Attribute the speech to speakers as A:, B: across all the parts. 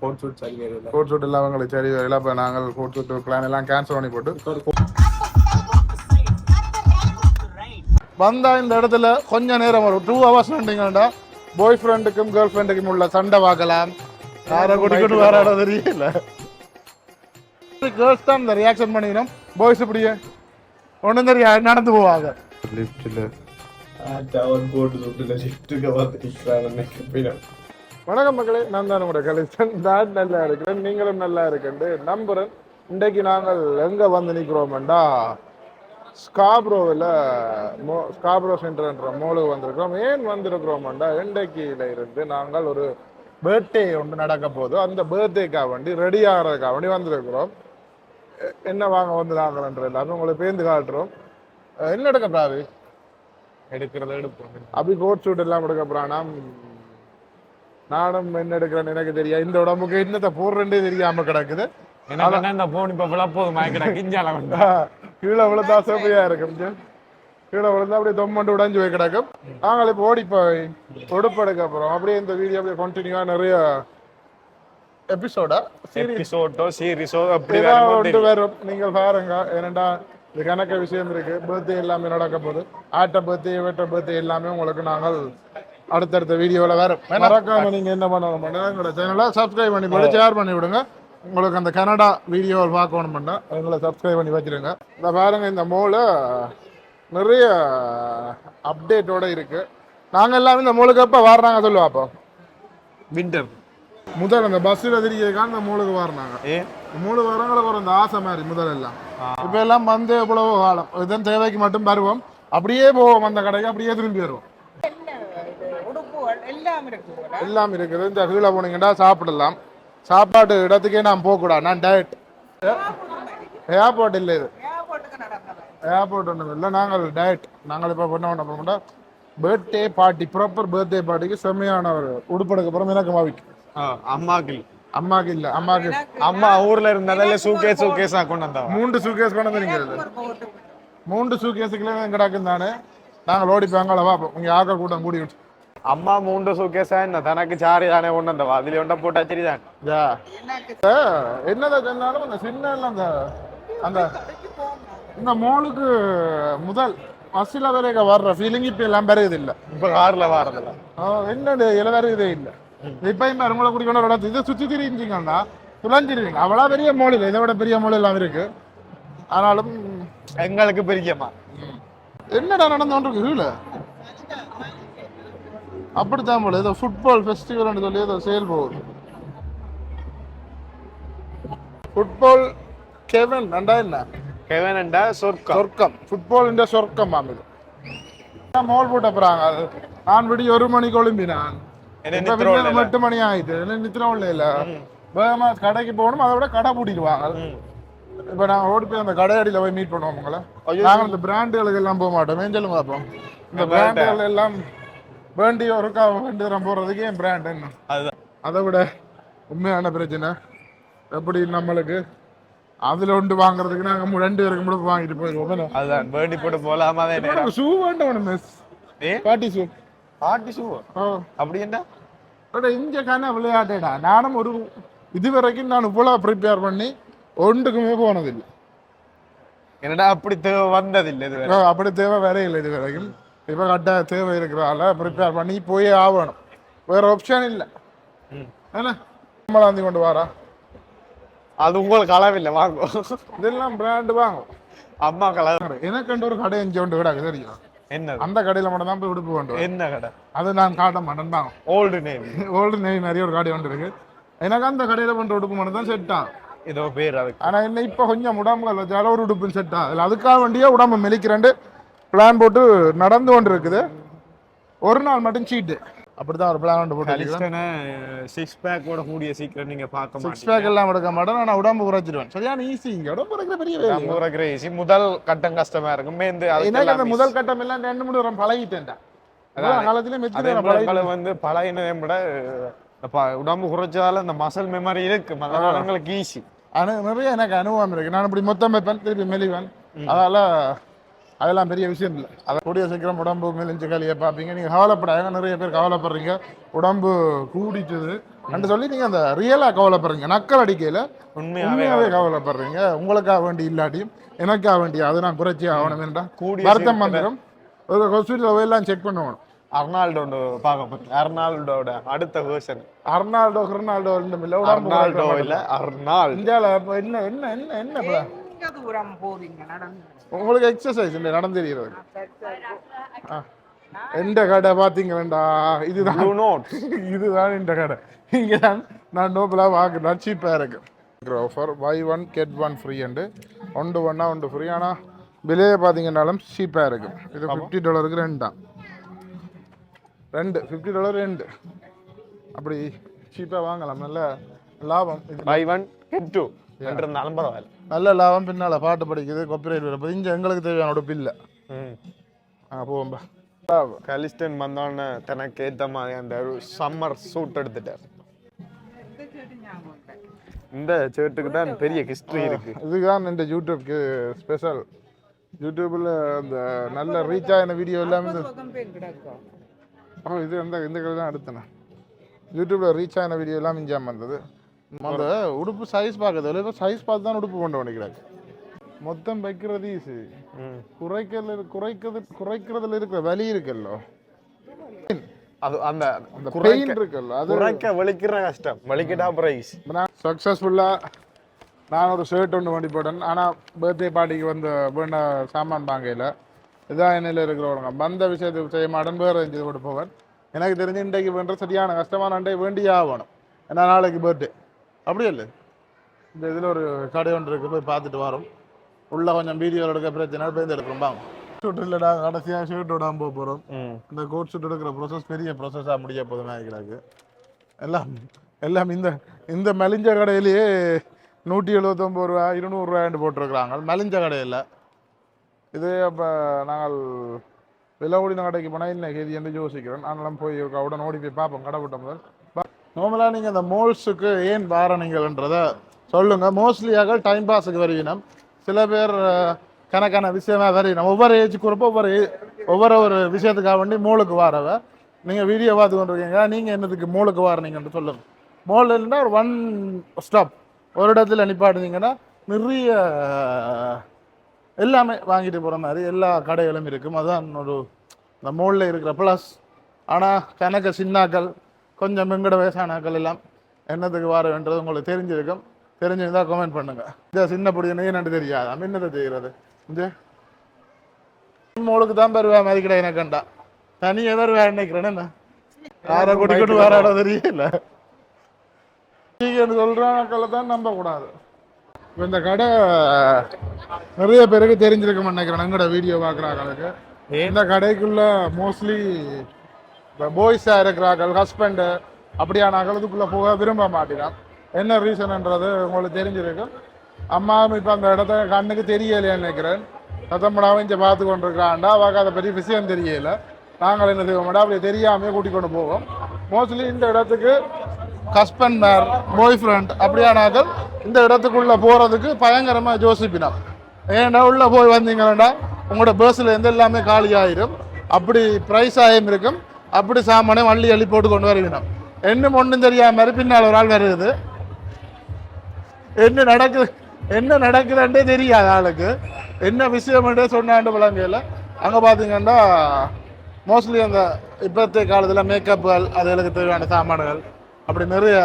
A: Code suit சரி வரல
B: code suit எல்லாம் அவங்களுக்கு சரி வரல இப்போ நாங்கள் கோட் சூட் பிளான் எல்லாம் கேன்சல் பண்ணி போட்டு வந்தா இந்த இடத்துல கொஞ்ச நேரம் வரும். டூ ஹவர்ஸ் நின்றீங்கன்னா பாய் ஃப்ரெண்டுக்கும் கேர்ள் ஃப்ரெண்டுக்கும் உள்ள சண்டை பார்க்கலாம். யாரை குடிக்கணும் வேற இடம் தெரியல. கேர்ள்ஸ் தான் இந்த ரியாக்ஷன் பண்ணிக்கணும். பாய்ஸ் இப்படியே ஒன்றும் தெரியாது நடந்து போவாங்க.
A: லிஃப்ட்ல கோட் சூட்ல லிஃப்ட்டுக்கு வந்து நிற்கிறாங்க
B: வணக்கம் மக்களே நான் தான் உங்களோட கலிஸ்டன் நான் நல்லா இருக்கிறேன் நீங்களும் நல்லா இருக்குன்னு நம்புறேன் இன்றைக்கு நாங்கள் எங்க வந்து நிற்கிறோம்டா ஸ்காப்ரோவில் மோ ஸ்காப்ரோ சென்டர்ன்ற மோலுக்கு வந்திருக்கிறோம். ஏன் வந்திருக்கிறோம்டா? இன்றைக்கில இருந்து நாங்கள் ஒரு பர்த்டே ஒன்று நடக்க போகுது. அந்த பர்த்டேக்காக வேண்டி ரெடி ஆகிறதுக்காக வேண்டி வந்திருக்கிறோம். என்ன வாங்க வந்து நாங்கள்ன்ற எல்லாமே உங்களுக்கு பேந்து காட்டுறோம். என்ன எடுக்க பிராவி
A: எடுக்கிறத எடுப்போம்.
B: அப்படி கோட் சூட் எல்லாம் எடுக்க பிராணம் நானும் என்ன எடுக்கிறேன்னு எனக்கு தெரியும் இந்த உடம்புக்கு என்னத்தை போடுறேன்டே தெரியாம கிடக்குது.
A: இந்த போன் இப்ப விழப்போது மயக்கடா கிஞ்சால வந்து
B: கீழே விழுந்தா செப்பையா இருக்கும். கீழே விழுந்தா அப்படியே தொம்மண்டு உடைஞ்சு போய் கிடக்கும். நாங்கள் இப்போ ஓடி போய் உடுப்பு எடுக்க போறோம். அப்படியே இந்த வீடியோ அப்படியே கண்டினியூவா நிறைய எபிசோடா
A: எபிசோட்டோ சீரிஸோ அப்படி
B: ஒன்று வரும். நீங்கள் பாருங்க. ஏனண்டா இது கணக்க விஷயம் இருக்கு. பர்த்டே எல்லாமே நடக்க போகுது. ஆட்ட பர்த்டே வெட்ட பர்த்டே எல்லாமே உங்களுக்கு நாங்கள் அடுத்தடுத்த வீடியோவில் வரும். மறக்காம நீங்க என்ன பண்ணணும் எங்களோட சேனலை சப்ஸ்கிரைப் பண்ணி போட்டு ஷேர் பண்ணி விடுங்க. உங்களுக்கு அந்த கனடா வீடியோவை பார்க்கணும் பண்ணா எங்களை சப்ஸ்கிரைப் பண்ணி வச்சிருங்க. இந்த பாருங்க இந்த மோல நிறைய அப்டேட்டோட இருக்கு. நாங்க எல்லாமே இந்த மோலுக்கு எப்போ வர்றாங்க சொல்லுவா அப்போ
A: வின்டர்
B: முதல் அந்த பஸ்ஸில் திரிக்கிறதுக்காக இந்த மோலுக்கு வர்றாங்க.
A: ஏ?
B: மூணு வாரங்களுக்கு ஒரு இந்த ஆசை மாதிரி முதல் எல்லாம். இப்ப எல்லாம் வந்து எவ்வளவோ காலம். இதன் தேவைக்கு மட்டும் வருவோம். அப்படியே போவோம் அந்த கடைக்கு அப்படியே திரும்பி வருவோம்.
C: எல்லாம் இருக்கு
B: எல்லாம் இருக்குது. இந்த கீழே போனீங்கன்னா சாப்பிடலாம். சாப்பாடு இடத்துக்கே நான் போகக்கூடாது. நான் டயட் ஏர்போர்ட் இல்லை இது. ஏர்போர்ட் ஒன்றும் இல்லை. நாங்கள் டயட் நாங்கள் இப்போ பண்ண பண்ண பண்ணா பர்த்டே பார்ட்டி ப்ராப்பர் பர்த்டே பார்ட்டிக்கு செம்மையான ஒரு உடுப்படுக்க அப்புறம் எனக்கு மாவிக்கு
A: அம்மாக்கு
B: அம்மாக்கு இல்லை. அம்மாக்கு
A: அம்மா ஊர்ல இருந்ததால சூகேஸ் சூகேஸா கொண்டு வந்தவன்
B: மூன்று சூகேஸ் கொண்டு வந்துருங்க மூன்று சூகேஸுக்குள்ளே கிடக்கும் தானே நாங்கள் ஓடி போய் பார்ப்போம் இங்கே ஆக்கள் கூட்டம் கூடி விட்டு
A: அம்மா மூன்று என்ன தனக்கு சாரி தானே கொண்டு வந்தவா அதுல ஒன்றை போட்டா சரிதான்
B: என்னதான் சொன்னாலும் அந்த சின்ன அந்த அந்த இந்த மோளுக்கு முதல் பஸ்ஸில் வரைக்க வர்ற ஃபீலிங் இப்போ எல்லாம் பெருகுது இல்லை
A: இப்ப கார்ல வாரதில்ல
B: என்னது இதில் வருகிறதே இல்லை இப்பயும் பெருமளை குடிக்கணும் ஒரு இடத்து இதை சுற்றி திரிஞ்சிங்கன்னா துளைஞ்சிருவீங்க அவ்வளோ பெரிய மோள் இல்லை இதை விட பெரிய மோள் எல்லாம் இருக்கு ஆனாலும்
A: எங்களுக்கு பிரிக்கமா
B: என்னடா நடந்தோன்றிருக்கு கீழே அப்படித்தான் போல. ஏதோ ஃபுட்பால் ஃபெஸ்டிவல்னு சொல்லி ஏதோ சேல் போகுது. ஃபுட்பால் கெவன் ரெண்டா என்ன?
A: கெவனண்டா சொர்க்கம்.
B: சொர்க்கம். ஃபுட்பாலிന്റെ சொர்க்கம் மாமிது மோல் போட்ட போறாங்க நான் விடி ஒரு மணிக்கு ஒளிம்பினான். எட்டு மணி ஆயிட்டு. என்ன நித்திரம் இல்லை இல்ல வேகமா கடைக்கு போகணும் அதை விட கடை பூட்டிடுவாங்க. இப்ப நாங்க ஓடி போய் அந்த கடையடியில போய் மீட் பண்ணுவோம் உங்களை. நாங்க இந்த பிராண்டுகளுக்கு எல்லாம் போக மாட்டோம். மேஞ்சலும் பார்ப்போம் இந்த பிராண்டுகள் எல்லாம் வேண்டி ஒருக்கா வேண்டி தரம் போறதுக்கு என் பிராண்ட் என்ன?
A: அதுதான்.
B: அதை விட உண்மையான பிரச்சனை. எப்படி நம்மளுக்கு? அதுல ஒன்று வாங்குறதுக்கு நாங்க ரெண்டு பேருக்கு முழுக்க வாங்கிட்டு போயிடுவோம்?
A: அதுதான். வேண்டி போட்டு போலாமா
B: ஷூ வேண்டாம் மிஸ் பாட்டி ஷூ
A: ஆட்டி ஷூ அப்படி என்ன?
B: அட இங்க காண விளையாட்டேடா. நானும் ஒரு இது வரைக்கும் நான் இவ்வளவு ப்ரிப்பேர் பண்ணி ஒன்றுக்குமே போனதில்லை.
A: என்னடா அப்படி தேவை வந்ததில்லை இது
B: அப்படி தேவை வேற இல்லை இது வரைக்கும் இப்போ கட்டாய தேவை இருக்கிறால ப்ரிப்பேர் பண்ணி போயே ஆகணும். வேற ஆப்ஷன் இல்லை. என்ன? நம்மளாந்தி கொண்டு வாரா?
A: அது உங்களுக்கு அளவில்லை வாங்கும்
B: இதெல்லாம் பிராண்டு வாங்கும்
A: அம்மா கலர்.
B: எனக்கு ஒரு கடை எஞ்சி கொண்டு கிடக்கு தெரியும்
A: என்னது?
B: அந்த கடையில மட்டும் தான் போய் உடுப்பு கொண்டு.
A: என்ன கடை?
B: அது நான் காட்ட மாட்டேன் தான்.
A: ஓல்டு நேம்
B: ஓல்டு நெய் நிறைய ஒரு கடை ஒன்று இருக்கு. எனக்கு அந்த கடையில பண்ற உடுப்பு மட்டும் தான் செட் ஆகும்.
A: ஏதோ பேர் அதுக்கு.
B: ஆனா என்ன இப்ப கொஞ்சம் உடம்புகள் வச்சாலும் ஒரு உடுப்பு செட் ஆகுது அதுக்காக வேண்டிய உடம்பு மெலிக்கிறேன் பிளான் போட்டு நடந்து கொண்டு இருக்குது ஒரு நாள் மட்டும் சீட்டு அப்படிதான் ஒரு பிளான் போட்டு
A: சிக்ஸ் பேக்கோட கூடிய சீக்கிரம் நீங்க பார்க்க
B: சிக்ஸ் பேக் எல்லாம் எடுக்க மாட்டேன். நான் உடம்பு குறைச்சிடுவேன். சரியான ஈஸி இங்க. உடம்பு குறைக்கிற பெரிய வேலை
A: மாட்டேன் கிரேசி முதல் கட்டம் கஷ்டமா இருக்கும். மேந்து
B: எனக்கு அந்த முதல் கட்டம் எல்லாம் ரெண்டு மூணு வரம் பழகிட்டேன்டா. காலத்திலே
A: எங்களை வந்து பழையனதை விட உடம்பு குறைச்சதால இந்த மசல் மெமரி இருக்கு. அதனால எங்களுக்கு ஈஸி
B: அனு நிறைய எனக்கு அனுபவம் இருக்கு. நான் இப்படி மொத்தம் வைப்பேன் திருப்பி மெலிவேன். அதால அதெல்லாம் பெரிய விஷயம் இல்லை. அதை கூடிய சீக்கிரம் உடம்பு மெலிஞ்சு களியை பார்ப்பீங்க நீங்கள் கவலைப்படாங்க நிறைய பேர் கவலைப்படுறீங்க. உடம்பு கூடிச்சது என்று சொல்லி நீங்க அந்த ரியலா கவலைப்படுறீங்க. நக்கல் அடிக்கையில
A: உண்மையாவே
B: உண்மையாவே கவலைப்படுறீங்க. உங்களுக்காக வேண்டி இல்லாட்டியும் எனக்காக வேண்டிய அதை நான் குறைச்சி ஆகணும் என்றால் வருத்தம் வந்துடும் ஒரு ஹாஸ்பிட்டல் எல்லாம் செக் பண்ணுவோம்.
A: அர்னால்டோ பார்க்க போறேன் அர்னால்டோட அடுத்த வேர்ஷன்
B: அர்னால்டோ ஹிர்னால்டோ ரெண்டும் இல்ல.
A: அர்னால்டோ இல்ல அர்னால்
B: இந்தியாவில் என்ன என்ன என்ன என்ன
C: தூரம் நடந்து?
B: உங்களுக்கு எக்ஸசைஸ் இல்லை நடந்து தெரிகிறது.
C: சரி, சரி.
B: எந்த கடை பார்த்தீங்களா இதுதான்.
A: நோட்
B: இதுதான் இந்த கடை. இங்கே தான் நான் நோபலாக வாங்கினா சீப்பாக இருக்கு offer buy one get one free and ஒன்று ஒன்றா ஒன்று ஃப்ரீ ஆனால் விலையை பார்த்தீங்கன்னாலும் சீப்பாக இருக்கு. இது ஃபிஃப்டி டாலருக்கு ரெண்டு தான். ரெண்டு. ஃபிஃப்டி டாலர் ரெண்டு. அப்படி சீப்பாக வாங்கலாம் நல்ல லாபம்.
A: பை ஒன் கெட் டூ என்று இருந்தாலும் பரவாயில்ல.
B: நல்ல லாபம் பின்னால் பாட்டு படிக்குது கொப்பிரைட் வரப்போ இங்கே எங்களுக்கு தேவையான உடுப்பு இல்லை.
A: ம்.
B: ஆ போவோம்பா
A: கலிஸ்டன் வந்தோடனே தனக்கு ஏத்த மாதிரி அந்த சம்மர் சூட் எடுத்துட்டார்.
C: இந்த செடி ஞாபகம் இல்லை.
A: இந்த ஷர்ட்டுக்கு தான் பெரிய ஹிஸ்டரி இருக்கு.
B: இதுதான் இந்த யூடியூப்க்கு ஸ்பெஷல் யூடியூப்பில் அந்த நல்ல ரீச் ஆகின வீடியோ எல்லாமே இது இந்த இந்த கதை தான் எடுத்தேன் யூடியூப்பில் ரீச் ஆன வீடியோ எல்லாம் மிஞ்சாம வந்தது அந்த உடுப்பு சைஸ் பார்க்கறது இல்லை சைஸ் பார்த்து தான் உடுப்பு கொண்டு பண்ணிக்கிறாங்க மொத்தம் வைக்கிறது ஈஸி
A: ம்.
B: குறைக்கல குறைக்கிறது குறைக்கிறதுல இருக்கிற வலி இருக்குல்ல.
A: அது அந்த
B: அந்த பெயின் இருக்குல்ல அது
A: குறைக்க வலிக்கிற கஷ்டம். வலிக்கிட்டா பிரைஸ்
B: நான் சக்ஸஸ்ஃபுல்லாக நான் ஒரு ஷர்ட் ஒன்று வண்டி போட்டேன். ஆனால் பர்த்டே பார்ட்டிக்கு வந்து வேண்ட சாமான் வாங்கையில் இதான் என்னில் இருக்கிறவங்க. வந்த விஷயத்துக்கு செய்ய மாட்டேன் வேறு செஞ்சு போட்டு போவேன். எனக்கு தெரிஞ்சு இன்றைக்கு வேண்ட சரியான கஷ்டமான அண்டை வேண்டியே ஆகணும். ஏன்னா நாளைக்கு பர்த்டே அப்படியே இல்லை. இந்த இதில் ஒரு கடை ஒன்று இருக்குது போய் பார்த்துட்டு வரோம். உள்ள கொஞ்சம் வீடியோ எடுக்க பிரச்சனை பேருந்து எடுக்கிறோம். வாங்க. ஷூட் இல்லைடா கடைசியாக ஷர்ட் விடாமல் போக போகிறோம் இந்த கோட் ஷூட் எடுக்கிற ப்ரோசஸ் பெரிய ப்ரோசஸாக முடிய போதுமே ஆகிக்கிறாங்க எல்லாம் எல்லாம் இந்த இந்த மலிஞ்ச கடையிலேயே நூற்றி எழுபத்தொம்பது ரூபா இருநூறுவாய்னு போட்டிருக்கிறாங்க. மலிஞ்ச கடையில் இது அப்போ நாங்கள் விலை ஓடின கடைக்கு போனால் இல்லை கேதி என்று யோசிக்கிறேன் அதனால போய் உடனே ஓடி போய் பார்ப்போம் கடை விட்ட முதல் நார்மலாக நீங்கள் இந்த மோல்ஸுக்கு ஏன் வாரணிங்கள்ன்றத சொல்லுங்கள் மோஸ்ட்லியாக டைம் பாஸுக்கு வருவினம் சில பேர் கணக்கான விஷயமா வருவினம் ஒவ்வொரு ஏஜ் குரூப்பும் ஒவ்வொரு ஒவ்வொரு ஒரு விஷயத்துக்காக வேண்டி மோளுக்கு வாரவ. நீங்கள் வீடியோ பார்த்து கொண்டிருக்கீங்க நீங்கள் என்னதுக்கு மோளுக்கு வாரணிங்கன்னு சொல்லுங்கள் மோல் இருந்தால் ஒரு ஒன் ஸ்டாப் ஒரு இடத்துல நிப்பாடுனீங்கன்னா நிறைய எல்லாமே வாங்கிட்டு போகிற மாதிரி எல்லா கடைகளும் இருக்கும். அதுதான் ஒரு இந்த மோலில் இருக்கிற ப்ளஸ் ஆனால் கணக்க சின்னாக்கள் கொஞ்சம் வெங்கட வயசானாக்கள் எல்லாம் என்னத்துக்கு வர வேண்டது உங்களுக்கு தெரிஞ்சிருக்கும். தெரிஞ்சிருந்தா கமெண்ட் பண்ணுங்க. இந்த சின்ன பொடியனே என்னன்னு தெரியாது? என்னத்தை செய்கிறது இந்த. மோளுக்கு தான் பெருவா மதிக்கிட எனக்கண்டா தனியாக வருவா நினைக்கிறேன் என்ன? யாரை கூட்டிக்கிட்டு வராடோ தெரியல. நீங்க சொல்றாக்களை தான் நம்ப கூடாது இப்ப இந்த கடை நிறைய பேருக்கு தெரிஞ்சிருக்க நினைக்கிறேன். எங்கட வீடியோ பார்க்குறாங்களுக்கு இந்த கடைக்குள்ள மோஸ்ட்லி இப்போ பாய்ஸாக இருக்கிறார்கள் ஹஸ்பண்டு அப்படியான இதுக்குள்ளே போக விரும்ப மாட்டேங்கிறான் என்ன ரீசன்ன்றது உங்களுக்கு தெரிஞ்சிருக்கும் அம்மாவும் இப்போ அந்த இடத்த கண்ணுக்கு தெரியலையான்னு நினைக்கிறேன். சத்தம்படாவும் இங்கே பார்த்து கொண்டிருக்கிறான்டா அவருக்கு அதை பற்றி விஷயம் தெரியல. நாங்கள் என்ன செய்வோம்டா அப்படி தெரியாமையே கூட்டிக் கொண்டு போவோம். மோஸ்ட்லி இந்த இடத்துக்கு ஹஸ்பண்ட் மேர் பாய் ஃப்ரெண்ட் அப்படியானாக்கள் இந்த இடத்துக்குள்ளே போகிறதுக்கு பயங்கரமாக யோசிப்பினா ஏன்டா உள்ளே போய் வந்தீங்கன்னா உங்களோட பர்ஸ்ல இருந்து எல்லாமே காலி ஆயிரும் அப்படி ப்ரைஸ் ஆகியும் இருக்கும். அப்படி சாமானே வள்ளி அள்ளி போட்டு கொண்டு வருவினோம் என்ன ஒன்றும் தெரியாம மாதிரி பின்னால் ஒரு ஆள் வருது. என்ன நடக்குது என்ன நடக்குதுன்றே தெரியாது ஆளுக்கு. என்ன விஷயம்ன்றே சொன்னாண்டு விளங்கையில் அங்கே பார்த்தீங்கன்னா மோஸ்ட்லி அந்த இப்போத்தைய காலத்தில் மேக்கப்புகள் அதுகளுக்கு தேவையான சாமான்கள் அப்படி நிறைய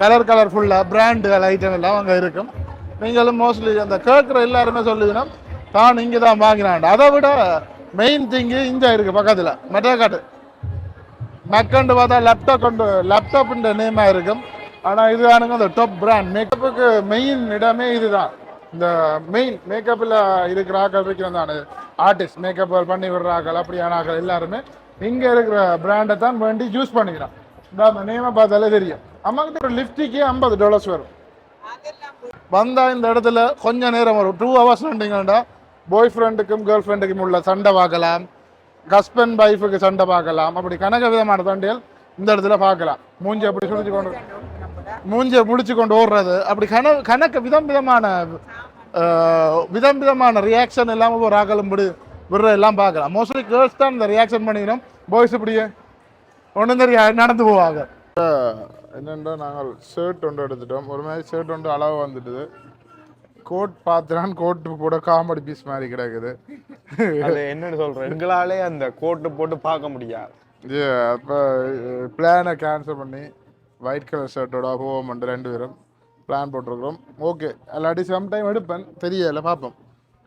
B: கலர் கலர்ஃபுல்லாக பிராண்டுகள் ஐட்டம் எல்லாம் அங்கே இருக்கும். நீங்களும் மோஸ்ட்லி அந்த கேட்குற எல்லாருமே சொல்லுவீங்கன்னா தான் இங்கே தான் வாங்கினாண்டு அதை விட மெயின் திங்கு இங்கே இருக்குது பக்கத்தில் மெட்டக்காட்டு மெக்கண்டு பார்த்தா லேப்டாப் கொண்டு லேப்டாப்ன்ற நேமாக இருக்கும் ஆனால் இது ஆனுங்க அந்த டாப் பிராண்ட் மேக்கப்புக்கு மெயின் இடமே இதுதான் இந்த மெயின் மேக்கப்பில் இருக்கிற ஆக்கள் இருக்கிற தானே ஆர்டிஸ்ட் மேக்கப் பண்ணி விடுற ஆக்கள் அப்படியான ஆக்கள் எல்லாருமே இங்கே இருக்கிற பிராண்டை தான் வேண்டி யூஸ் பண்ணிக்கிறான் இந்த நேமை பார்த்தாலே தெரியும் அம்மாக்கிட்ட ஒரு லிஃப்டிக்கே ஐம்பது டாலர்ஸ் வரும் வந்தால் இந்த இடத்துல கொஞ்சம் நேரம் வரும் டூ ஹவர்ஸ் நின்றீங்கன்னா பாய் ஃப்ரெண்டுக்கும் கேர்ள் ஃப்ரெண்டுக்கும் உள்ள சண்டை பார்க்கலாம் ஹஸ்பண்ட் வைஃபுக்கு சண்டை பார்க்கலாம். அப்படி கனக விதமான சண்டைகள் இந்த இடத்துல பார்க்கலாம். மூஞ்சி அப்படி சுழிச்சு கொண்டு மூஞ்சியை முடிச்சு கொண்டு ஓடுறது. அப்படி கன கணக்க விதம் விதமான விதம் விதமான ரியாக்ஷன் இல்லாமல் ஒரு ஆக்களும் விடு விடுற எல்லாம் பார்க்கலாம். மோஸ்ட்லி கேர்ள்ஸ் தான் இந்த ரியாக்ஷன் பண்ணிக்கணும். பாய்ஸ் இப்படியே ஒன்றும் தெரியாது நடந்து போவாங்க. என்னென்னா நாங்கள் ஷர்ட் ஒன்று எடுத்துட்டோம். ஒரு மாதிரி ஷர்ட் ஒன்று அளவு வந்துட்டுது. கோட் பார்த்துறான் கோட்டு கூட காமெடி பீஸ் மாதிரி கிடக்குது.
A: அது என்னன்னு சொல்றேன். எங்களாலே அந்த கோட்டு போட்டு பார்க்க முடியாது.
B: இது அப்போ பிளானை கேன்சல் பண்ணி ஒயிட் கலர் ஷர்ட்டோட போவோம் ரெண்டு பேரும். பிளான் போட்டிருக்கிறோம். ஓகே இல்லாட்டி சம்டைம் எடுப்பேன். தெரியல பார்ப்போம்.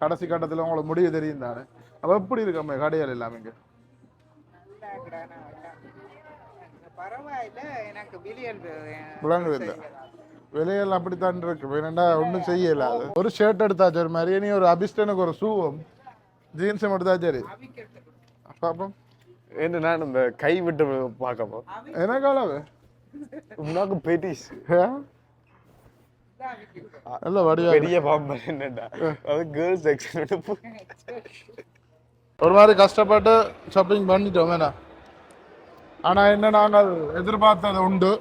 B: கடைசி கட்டத்தில் உங்களுக்கு முடிவு தெரியும் தானே. அப்போ எப்படி இருக்கம்மா கடையால் இல்லாமல் இங்கே.
C: பரவாயில்ல எனக்கு
B: விளங்குது இல்லை? விலையெல்லாம் அப்படித்தான் இருக்கு. வேணா ஒன்றும் செய்யல அது. ஒரு ஷர்ட் எடுத்தா சரி மாதிரி இனி ஒரு அபிஸ்டனுக்கு ஒரு ஷூவும் ஜீன்ஸும் எடுத்தா சரி. பார்ப்போம்
A: என்று நான் இந்த கை விட்டு பார்க்கப்போ.
B: எனக்கு அளவு
A: உனக்கு பெரிஸ்
B: நல்ல வடிவா
A: பெரிய பாம்பு என்னடா? அது கேர்ள்ஸ் செக்ஷன்
B: ஒரு மாதிரி கஷ்டப்பட்டு ஷாப்பிங் பண்ணிட்டோம் வேணா ஆனா என்ன நாங்கள் எதிர்பார்த்தது உண்டு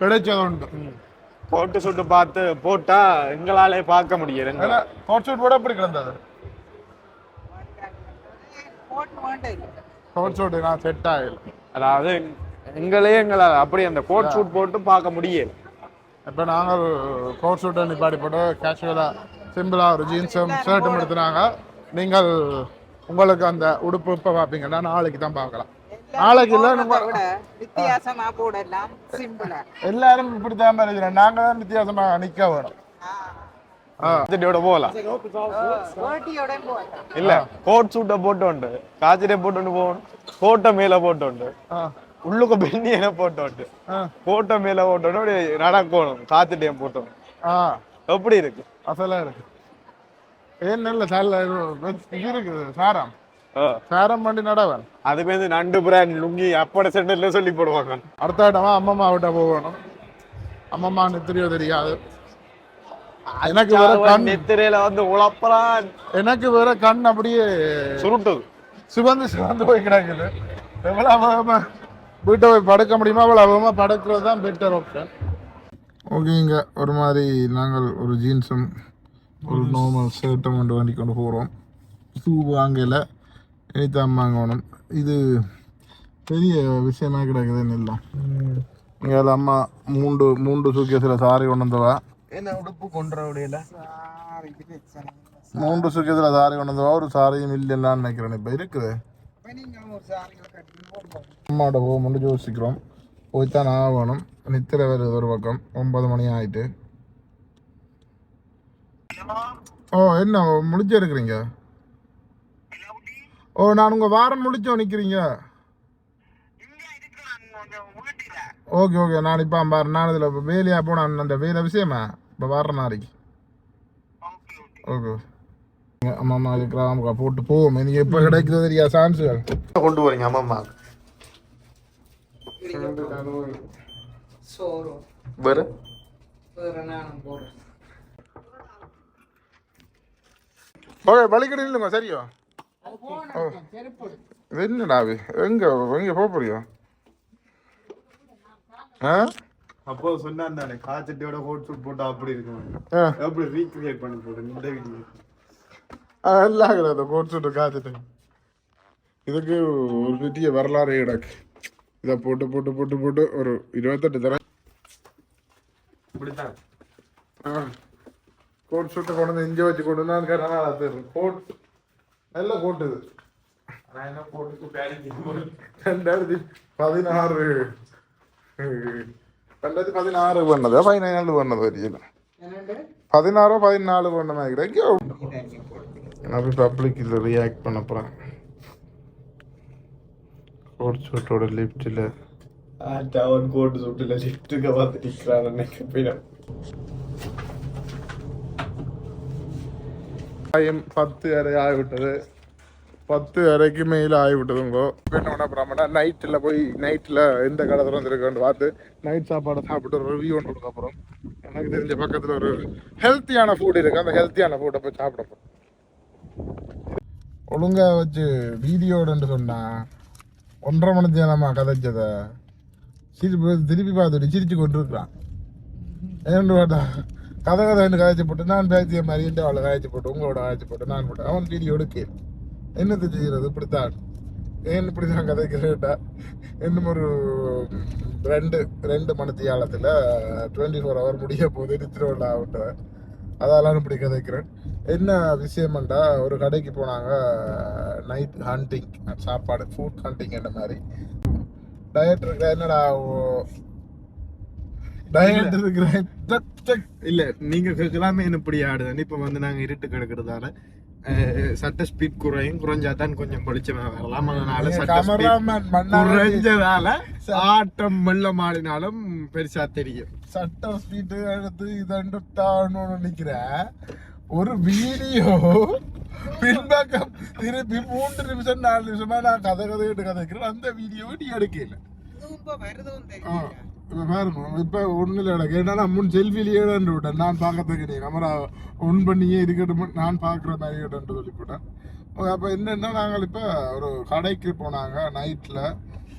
B: கிடைச்சது உண்டு.
A: போட்டு சுட்டு பார்த்து போட்டா எங்களாலே பார்க்க முடியல.
B: கோட் ஷூட் கூட எப்படி கிடந்தது?
C: போட்டு
B: கோட் ஷூட் நான் செட் ஆகல.
A: அதாவது எங்களே எங்களால் அப்படி அந்த கோட் ஷூட் போட்டு பார்க்க முடியல.
B: இப்போ நாங்கள் கோட் ஷூட்டை நிப்பாடி போட்டு கேஷுவலாக சிம்பிளாக ஒரு ஜீன்ஸும் ஷர்ட்டும் எடுத்துனாங்க. நீங்கள் உங்களுக்கு அந்த உடுப்பு இப்போ பார்ப்பீங்கன்னா நாளைக்கு தான் பார்க்கலாம்.
C: வித்தியாசமா போடலாம் சிம்பிளா
B: எல்லாரும் இப்படி தான் இருக்கிறோம் நாங்கள் தான் வித்தியாசமாக நிற்க வேணும். ஆ.
A: காய்ச்சட்டியோட போகலாம். இல்ல கோட் சூட்டை போட்டோண்டு. காய்ச்சட்டை போட்டு போகணும். கோட்டை மேல போட்டோண்டு. உள்ளுக்கு பெண்ணியனை போட்டோண்டு. கோட்டை மேல போட்டோண்டு அப்படி நடக்கணும் காய்ச்சட்டையும் போட்டோம் எப்படி இருக்கு?
B: அசலாக இருக்கு. ஏன் நல்ல சால இருக்குது சாரம்.
A: ஆ.
B: சாரம் பண்ணி நடவன்.
A: அது பேருந்து நண்டு பிராண்ட் லுங்கி அப்பட சென்டர்ல சொல்லி போடுவாங்க.
B: அடுத்த இடமா அம்மம்மா விட்ட போகணும். அம்மம்மா நித்திரியோ தெரியாது. எனக்கு வேற கண்.
A: நெத்திரையில வந்து உழப்பறான்.
B: எனக்கு வேற கண் அப்படியே
A: சுருட்டுது.
B: சிவந்து சிவந்து போய் கிடக்குது. எவ்வளோ அவமா வீட்டை போய் படுக்க முடியுமா? அவ்வளோ அவமா படுக்கிறது தான் பெட்டர் ஆப்ஷன் ஓகேங்க ஒரு மாதிரி நாங்கள் ஒரு ஜீன்ஸும் ஒரு நார்மல் ஷர்ட்டும் கொண்டு வண்டி கொண்டு போகிறோம் ஷூ வாங்கல. இனித்தான் வாங்கணும் இது பெரிய விஷயமா கிடக்குதுன்னு இல்லை இங்கே அம்மா மூண்டு மூண்டு சூக்கியஸில் சாரி கொண்டு வந்தவா?
A: என்ன உடுப்பு கொன்ற முடியல
C: சாரி பிரச்சனை
B: மூன்று சூக்கியத்தில் சாரி கொண்டு வந்தவா? ஒரு சாரியும் இல்லைன்னு நினைக்கிறேன் இப்போ. இருக்குது. அம்மாவோட போகும்போது யோசிக்கிறோம். போய்த்தான் ஆகணும். நித்திர வருது ஒரு பக்கம். ஒன்பது மணி ஆயிட்டு. ஓ என்ன முடிச்சு ஓ நான் உங்க வாரம் முடிச்சோ நிக்கிறீங்க ஓகே ஓகே. நான் இப்போ பாரு நான் இதில் வேலையாக போனேன் அந்த வேலை விஷயமா? இப்போ வர்ற நாளைக்கு. ஓகே அம்மா அம்மா கிராமக்கா போட்டு போவோம். எனக்கு எப்போ கிடைக்கிறது தெரியா சான்ஸுகள்?
A: கொண்டு போறீங்க அம்மா வேற?
B: ஓகே இல்லைங்க சரியோ.
C: அது
B: என்னடா இது எங்க எங்க போக போறியோ? ஆ?
A: அப்போ சொன்னான் தானே காய்ச்சட்டியோட கோட் சூட் போட்டா அப்படி இருக்கும்.
B: ஆ.
A: எப்படி ரீக்ரியேட் பண்ணி போட்டேன் இந்த வீடியோ
B: கிடையாது கோட் சூட்டு காய்ச்சிட்டு. இதுக்கு ஒரு பெரிய வரலாறு கிடக்கு இதை போட்டு போட்டு போட்டு போட்டு ஒரு இருபத்தெட்டு தரம்
A: இப்படித்தான்.
B: கோட் சூட்டை கொண்டு வந்து இங்கே வச்சு கொண்டு வந்து கேட்டால் அது கோட் நல்ல கோட் இது
A: நான் என்ன போட்டு பேடிக்கு
B: ரெண்டாயிரத்தி பதினாறு ரெண்டாயிரத்தி பதினாறு பண்ணது பதினேழு பண்ணது தெரியல
C: என்னண்டு
B: பதினாறோ பதினாலு பண்ண மாதிரி கிடைக்கும்
C: இதை நீ போடுறீங்க
B: நான் போய் பப்ளிக் இதில் ரியாக்ட் பண்ண போகிறேன் கோட் சூட்டோட லிஃப்ட்டில்
A: அவன் கோட்டு சுட்டுல லிஃப்ட்டுக்கு பார்த்து நிற்கிறான் அன்னைக்கு போய்
B: டைம் பத்து வரை ஆகிவிட்டது பத்து வரைக்கும் மேல ஆகிவிட்டதுங்கோ என்ன பண்ண நைட்டில் போய் நைட்டில் எந்த கடை திறந்துருக்கோன்னு பார்த்து நைட் சாப்பாடை சாப்பிட்டு ஒரு ரிவ்யூ ஒன்று அப்புறம் எனக்கு தெரிஞ்ச பக்கத்தில் ஒரு ஹெல்த்தியான ஃபுட் இருக்குது அந்த ஹெல்த்தியான ஃபுட்டை போய் சாப்பிட போகிறோம் ஒழுங்காக வச்சு வீடியோடுன்னு சொன்னால் ஒன்றரை மணி நேரமா கதைச்சதை சிரிப்பு திருப்பி பார்த்துட்டு சிரிச்சு கொண்டு இருக்கிறான் ஏன்னு பார்த்தா கதை கதைன்னு காய்ச்சி போட்டு நான் பேசிய மாதிரி அவளை காய்ச்சி போட்டு உங்களோட காய்ச்சி போட்டு நான் போட்டு அவன் வீடியோ எடுக்கேன் என்னது செய்கிறது இப்படித்தான் ஏன் இப்படி தான் கேட்டா இன்னும் ஒரு ரெண்டு ரெண்டு மணித்தியாலத்தில் டுவெண்ட்டி ஃபோர் ஹவர் முடிய போது திருவிழா ஆகட்டும் அதெல்லாம் இப்படி கதைக்கிறேன் என்ன விஷயம்டா ஒரு கடைக்கு போனாங்க நைட் ஹண்டிங் சாப்பாடு ஃபுட் ஹண்டிங் என்ன மாதிரி டயட் என்னடா
A: இல்ல. நீங்க கேட்கலாமே என்ன இப்படி ஆடுதான் இப்ப வந்து நாங்க இருட்டு கிடக்குறதால சட்ட ஸ்பீட் குறையும் குறைஞ்சாதான் கொஞ்சம் வெளிச்சமா வரலாம். அதனால சட்ட குறைஞ்சதால ஆட்டம் வெள்ள மாடினாலும் பெருசா தெரியும்.
B: சட்ட ஸ்பீட்டு எடுத்து இதண்டுட்டான்னு நினைக்கிறேன் ஒரு வீடியோ பின்பக்கம் திருப்பி மூன்று நிமிஷம் நாலு நிமிஷமா நான் கதை கதையிட்டு கதைக்கிறேன். அந்த வீடியோவை நீ எடுக்கல.
C: வருதும்
B: இப்போ பாருங்க இப்போ ஒன்றும் இல்லை. என்னன்னா முன் செல்ஃபிலேயே விட்டேன். நான் பார்க்கறதுக்கு கிடையாது. கேமரா ஒன் பண்ணியே இருக்கட்டும். நான் பார்க்குற மாதிரி இருக்கட்டும் சொல்லி போட்டேன் என்னென்னா நாங்கள் இப்போ ஒரு கடைக்கு போனாங்க. நைட்டில்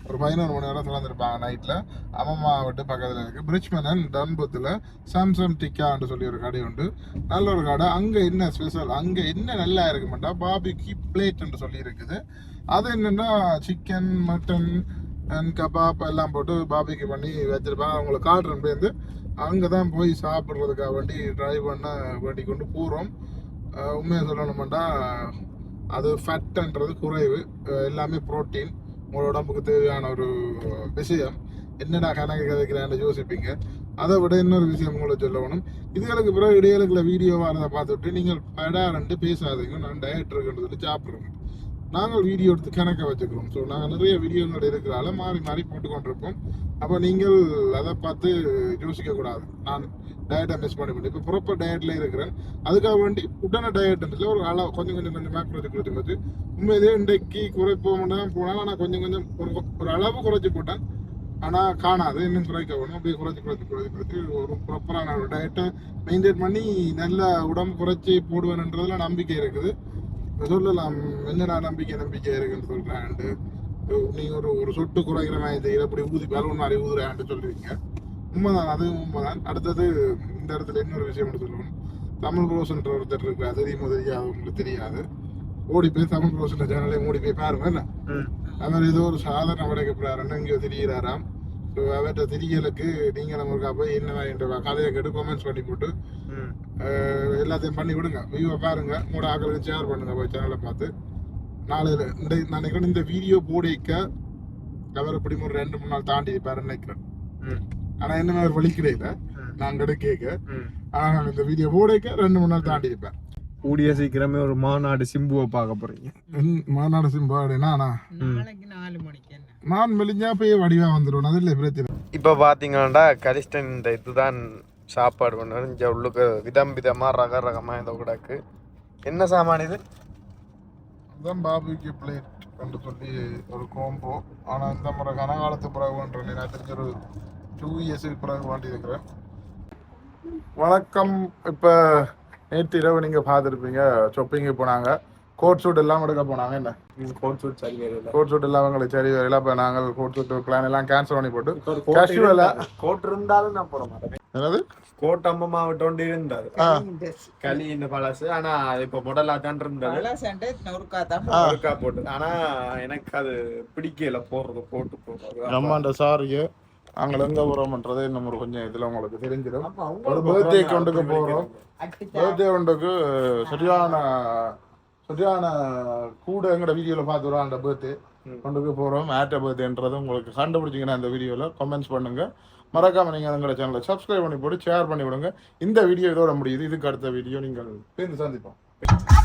B: ஒரு பதினோரு மணி வரை திறந்துருப்பாங்க நைட்டில் அம்மம்மா விட்டு பக்கத்துல இருக்கு. பிரிட்ஜ்மேனன் டன்பத்தில் சாம்சங் டிக்கான்னு சொல்லி ஒரு கடை உண்டு. நல்ல ஒரு கடை. அங்கே என்ன ஸ்பெஷல் அங்கே என்ன நல்லா இருக்கு மாட்டா பாபிக்கு பிளேட்ன்ட்டு சொல்லி இருக்குது. அது என்னென்னா சிக்கன் மட்டன் அண்ட் கபாப் எல்லாம் போட்டு பாபிக்கு பண்ணி வச்சிருப்பாங்க. அவங்களை காட்டுறேன் பேருந்து அங்கே தான் போய் சாப்பிட்றதுக்காக வண்டி ட்ரைவ் பண்ண வண்டி கொண்டு போகிறோம் உண்மையாக சொல்லணுமெண்டா அது ஃபேட்டுன்றது குறைவு. எல்லாமே ப்ரோட்டீன் உங்களோட உடம்புக்கு தேவையான ஒரு விஷயம். என்னடா கணக்கு கதைக்கிறான்னு யோசிப்பீங்க. அதை விட இன்னொரு விஷயம் உங்களை சொல்லணும். இதுகளுக்கு பிறகு இடையிலுக்குள்ள வீடியோ வரதை பார்த்துட்டு நீங்கள் படாரண்டு பேசாதீங்க. நான் டயட் இருக்குன்னு சொல்லி சாப்பிட்றேன். நாங்கள் வீடியோ எடுத்து கணக்கை வச்சுக்கிறோம். ஸோ நாங்கள் நிறைய வீடியோங்கள் இருக்கிறால மாறி மாறி போட்டுக்கொண்டிருப்போம் அப்போ நீங்கள் அதை பார்த்து யோசிக்க கூடாது. நான் டயட்டை மிஸ் பண்ணி இப்போ ப்ராப்பர் டயட்டில் இருக்கிறேன். அதுக்காக வேண்டி உடனே டயட் இல்லை ஒரு அளவு கொஞ்சம் கொஞ்சம் கொஞ்சமாக குறைச்சி கொடுத்து குறைச்சி. உண்மையிலேயே இன்றைக்கு குறைப்போம்னு தான் போனால் நான் கொஞ்சம் கொஞ்சம் ஒரு ஒரு அளவு குறைச்சி போட்டேன். ஆனால் காணாது. இன்னும் குறைக்க வேணும். அப்படியே குறைச்சி குறைச்சி குறைச்சி குறைச்சி ஒரு ப்ராப்பரான ஒரு டயட்டை மெயின்டைன் பண்ணி நல்ல உடம்பு குறைச்சி போடுவேன்ன்றதுல நம்பிக்கை இருக்குது. சொல்லலாம். என்னடா நம்பிக்கை நம்பிக்கை இருக்குன்னு சொல்றான்ட்டு. நீங்க ஒரு ஒரு சொட்டு குறைக்கிற மாதிரி தெரியல இப்படி ஊதி பலூன் மாதிரி ஊதுறான்ட்டு சொல்றீங்க. உண்மைதான் அது உண்மைதான். அடுத்தது இந்த இடத்துல இன்னொரு விஷயம் சொல்லணும். தமிழ் ரோஸ்ன்ற ஒருத்தர் இருக்கிறார் தெரியுமோ தெரியாது உங்களுக்கு தெரியாது. ஓடி போய் தமிழ் ரோஸ்ன்ற சேனலை ஓடி போய் பாருங்க என்ன? அவர் ஏதோ ஒரு சாதனை படைக்கப்படுறாருன்னு இங்கே திரிகிறாராம் ஸோ அவர்கிட்ட திரியலுக்கு நீங்கள் நம்மளுக்கா போய் என்ன என்ற கதையை கேட்டு கமெண்ட்ஸ் பண்ணி போட்டு எல்லாத்தையும் பண்ணி விடுங்க. வியூவை பாருங்க. உங்களோட ஆக்களுக்கு ஷேர் பண்ணுங்க. போய் சேனலை பார்த்து. நாளையில இந்த நான் நினைக்கிறேன் இந்த வீடியோ போடிக்க அவர் எப்படி ஒரு ரெண்டு மூணு நாள் தாண்டி இருப்பாருன்னு நினைக்கிறேன். ஆனா என்ன மாதிரி வழி கிடையாது நாங்க கேட்க. ஆனா நான் இந்த வீடியோ போடிக்க ரெண்டு மூணு நாள் தாண்டி இருப்பேன்.
A: கூடிய சீக்கிரமே ஒரு மாநாடு சிம்புவை பார்க்க போறீங்க.
B: மாநாடு சிம்பாடுனா
C: நாளைக்கு நாலு மணிக்கு என்ன?
B: நான் மெலிஞ்சா போய் வடிவா வந்துடுவேன் அது இல்லை பிரச்சனை.
A: இப்போ பார்த்தீங்கன்னா கரிஸ்டன் இந்த இதுதான் சாப்பாடு பண்ணுறது இங்கே உள்ளுக்கு விதம் விதமாக ரக ரகமாக இந்த கூடக்கு. என்ன சாமான் இது?
B: அதுதான் பாபிக்கு பிளேட் என்று சொல்லி ஒரு கோம்போ ஆனால் இந்த முறை கனகாலத்து பிறகுன்ற நான் தெரிஞ்ச ஒரு டூ இயர்ஸுக்கு பிறகு வாண்டி இருக்கிறேன் வணக்கம். இப்போ நேற்று இரவு நீங்கள் பார்த்துருப்பீங்க. ஷாப்பிங்கு போனாங்க. கோட் சூட் எல்லாம் எடுக்க போனாங்க. என்ன?
A: கோட் சூட் சரி
B: கோட் சூட் எல்லாம் அவங்களுக்கு சரி வரல இப்போ நாங்கள் கோட் சூட் பிளான் எல்லாம் கேன்சல் பண்ணி போட்டு கேஷுவலாக
A: கோட் இருந்தாலும் நான் போட மாட்டேன்.
B: என்னது?
A: கோட் அம்மா மாவட்டம் இருந்தாரு களி இந்த பழசு. ஆனா இப்போ முதல்ல தான் இருந்தது
C: நொறுக்கா
A: போட்டு. ஆனா எனக்கு அது பிடிக்கல போடுறது போட்டு போடுறது.
B: அம்மாண்ட சாரியை நாங்கள் எங்கே போகிறோம்ன்றதே இன்னும் ஒரு கொஞ்சம் இதில் உங்களுக்கு தெரிஞ்சிடும். ஒரு பர்த்டே கொண்டுக்கு போகிறோம் பர்த்டே கொண்டுக்கு சரியான சரியான கூட எங்கட வீடியோவில் பார்த்துருவோம் அந்த பர்த்டே கொண்டுக்கு போகிறோம் ஆட்ட பர்த்டேன்றது உங்களுக்கு கண்டுபிடிச்சிங்கன்னா அந்த வீடியோவில் கமெண்ட்ஸ் பண்ணுங்க. மறக்காமல் நீங்கள் எங்களோட சேனலை சப்ஸ்கிரைப் பண்ணி போட்டு ஷேர் பண்ணி விடுங்க. இந்த வீடியோ இதோட முடியுது. இதுக்கு அடுத்த வீடியோ நீங்கள் சேர்ந்து சந்திப்போம்.